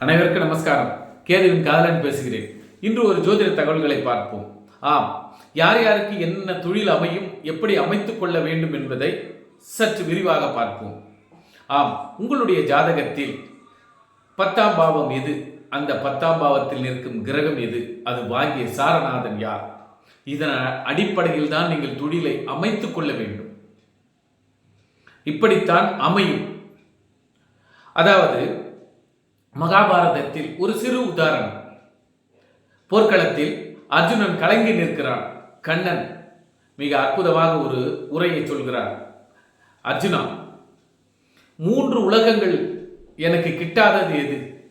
அனைவருக்கும் நமஸ்காரம். கேதுவின் காதலன் பேசுகிறேன். இன்று ஒரு ஜோதிட தகவல்களை பார்ப்போம். ஆம் யார் யாருக்கு என்ன தொழில் அமையும் எப்படி அமைத்துக் கொள்ள வேண்டும் என்பதை சற்று விரிவாக பார்ப்போம். ஆம் உங்களுடைய ஜாதகத்தில் பத்தாம் பாவம் எது? அந்த பத்தாம் பாவத்தில் நிற்கும் கிரகம் எது? அது வாங்கிய சாரநாதன் யார்? இதன் அடிப்படையில் தான் நீங்கள் தொழிலை அமைத்துக் கொள்ள வேண்டும். இப்படித்தான் அமையும். அதாவது மகாபாரதத்தில் ஒரு சிறு உதாரணம். போர்க்களத்தில் அர்ஜுனன் கலங்கி நிற்கிறான். கண்ணன் மிக அற்புதமாக ஒரு உரையை சொல்கிறார். அர்ஜுனா மூன்று உலகங்கள் எனக்கு கிட்டாதது எது?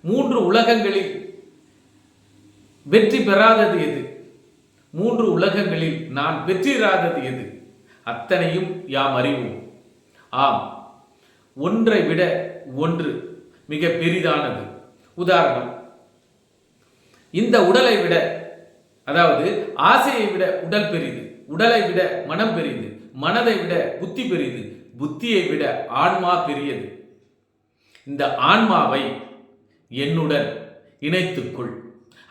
மூன்று உலகங்களில் வெற்றி பெறாதது எது? மூன்று உலகங்களில் நான் வெற்றிராதது எது? அத்தனையும் யாம் அறிவோம். ஆம் ஒன்றை விட ஒன்று மிக பெரிதானது. உதாரணம் இந்த உடலை விட அதாவது ஆசையை விட உடல் பெரிது உடலை விட மனம் பெரிது மனதை விட புத்தி பெரிது புத்தியை விட ஆன்மா பெரியது. இந்த ஆன்மாவை என்னுடன் இணைத்துக்கொள்.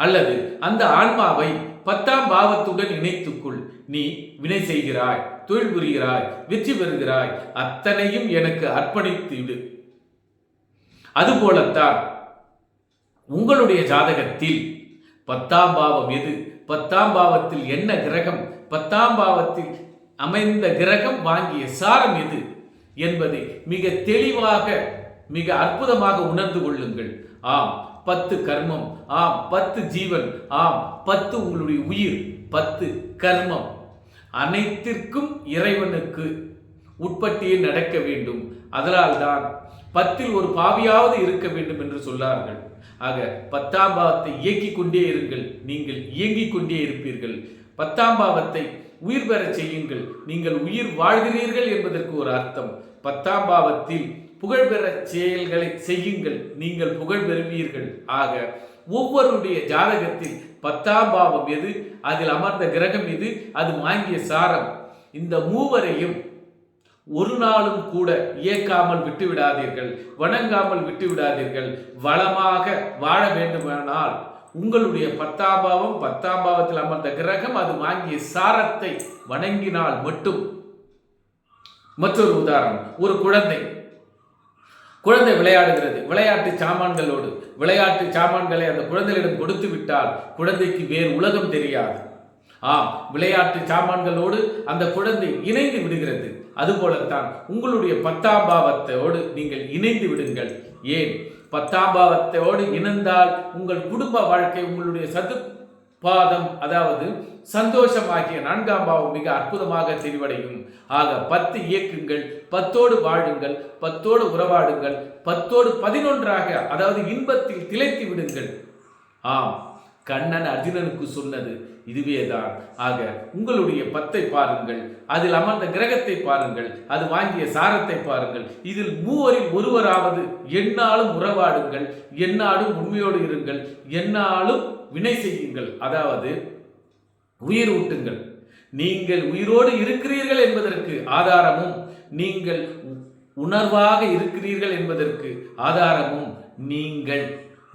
அல்லது அந்த ஆன்மாவை பத்தாம் பாவத்துடன் இணைத்துக்கொள். நீ வினை செய்கிறாய் தொழில் புரிகிறாய் வெற்றி பெறுகிறாய் அத்தனையும் எனக்கு அர்ப்பணித்து விடு. அதுபோலத்தான் உங்களுடைய ஜாதகத்தில் பத்தாம் பாவம் எது? பத்தாம் பாவத்தில் என்ன கிரகம்? பத்தாம் பாவத்தில் அமைந்த கிரகம் வாங்கிய சாரம் எது? என்பதை மிக தெளிவாக மிக அற்புதமாக உணர்ந்து கொள்ளுங்கள். ஆம் பத்து கர்மம். ஆம் பத்து ஜீவன். ஆம் பத்து உங்களுடைய உயிர். பத்து கர்மம். அனைத்திற்கும் இறைவனுக்கு உட்பட்டியே நடக்க வேண்டும். அதனால்தான் பத்தில் ஒரு பாவியாவது இருக்க வேண்டும் என்று சொன்னார்கள் ஆக பத்தாம் பாவத்தை இயக்கிக் கொண்டே இருங்கள். நீங்கள் இயங்கிக் கொண்டே இருப்பீர்கள். பத்தாம் பாவத்தை உயிர் பெறச் செய்யுங்கள். நீங்கள் உயிர் வாழ்கிறீர்கள் என்பதற்கு ஒரு அர்த்தம். பத்தாம் பாவத்தில் புகழ் பெற செயல்களை செய்யுங்கள். நீங்கள் புகழ் பெறுவீர்கள். ஆக ஒவ்வொருடைய ஜாதகத்தில் பத்தாம் பாவம் எது? அதில் அமர்ந்த கிரகம் எது? அது வாங்கிய சாரம். இந்த மூவரையும் ஒரு நாளும் கூட இயக்காமல் விட்டு விடாதீர்கள் வணங்காமல் விட்டு விடாதீர்கள் வளமாக வாழ வேண்டுமானால் உங்களுடைய பத்தாம் பாவம் பத்தாம் பாவத்தில் அமர்ந்த கிரகம் அது வாங்கிய சாரத்தை வணங்கினால் மட்டும். மற்றொரு உதாரணம் ஒரு குழந்தை. குழந்தை விளையாடுகிறது விளையாட்டு சாமான்களோடு விளையாட்டு சாமான்களை அந்த குழந்தைகளிடம் கொடுத்து விட்டால் குழந்தைக்கு வேறு உலகம் தெரியாது. ஆம் விளையாட்டு சாமான்களோடு அந்த குழந்தை இணைந்து விடுகிறது. அதுபோலத்தான் உங்களுடைய பத்தாம் பாவத்தோடு நீங்கள் இணைந்து விடுங்கள். ஏன்? பத்தாம் பாவத்தோடு இணைந்தால் உங்கள் குடும்ப வாழ்க்கை உங்களுடைய சது பாதம் அதாவது சந்தோஷமாகிய நான்காம் பாவம் மிக அற்புதமாக தெளிவடையும். ஆக பத்து இயக்குங்கள் பத்தோடு வாழுங்கள் பத்தோடு உறவாடுங்கள் பத்தோடு பதினொன்றாக அதாவது இன்பத்தில் திளைத்து விடுங்கள். ஆம் கண்ணன் அர்ஜுனனுக்கு சொன்னது இதுவே தான். ஆக உங்களுடைய பத்தை பாருங்கள் அதில் அமர்ந்த கிரகத்தை பாருங்கள் அது வாங்கிய சாரத்தை பாருங்கள். இதில் மூவரில் ஒருவராவது என்னாலும் உறவாடுங்கள் என்னாலும் உண்மையோடு இருங்கள் என்னாலும் வினை செய்யுங்கள். அதாவது உயிர் ஊட்டுங்கள். நீங்கள் உயிரோடு இருக்கிறீர்கள் என்பதற்கு ஆதாரமும் நீங்கள் உணர்வாக இருக்கிறீர்கள் என்பதற்கு ஆதாரமும் நீங்கள்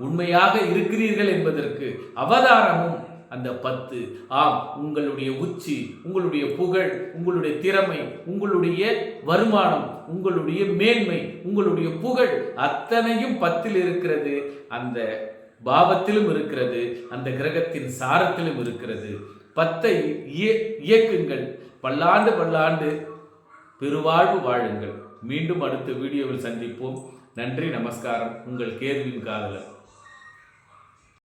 உண்மையாக இருக்கிறீர்கள் என்பதற்கு அவதாரமும் அந்த பத்து. ஆம் உங்களுடைய உச்சி உங்களுடைய புகழ் உங்களுடைய திறமை உங்களுடைய வருமானம் உங்களுடைய மேன்மை உங்களுடைய புகழ் அத்தனையும் பத்தில் இருக்கிறது. அந்த பாவத்திலும் இருக்கிறது அந்த கிரகத்தின் சாரத்திலும் இருக்கிறது. பத்தை இயக்குங்கள். பல்லாண்டு பல்லாண்டு பெருவாழ்வு வாழுங்கள். மீண்டும் அடுத்த வீடியோவில் சந்திப்போம். நன்றி நமஸ்காரம். உங்கள் கேள்வியின் காதலர்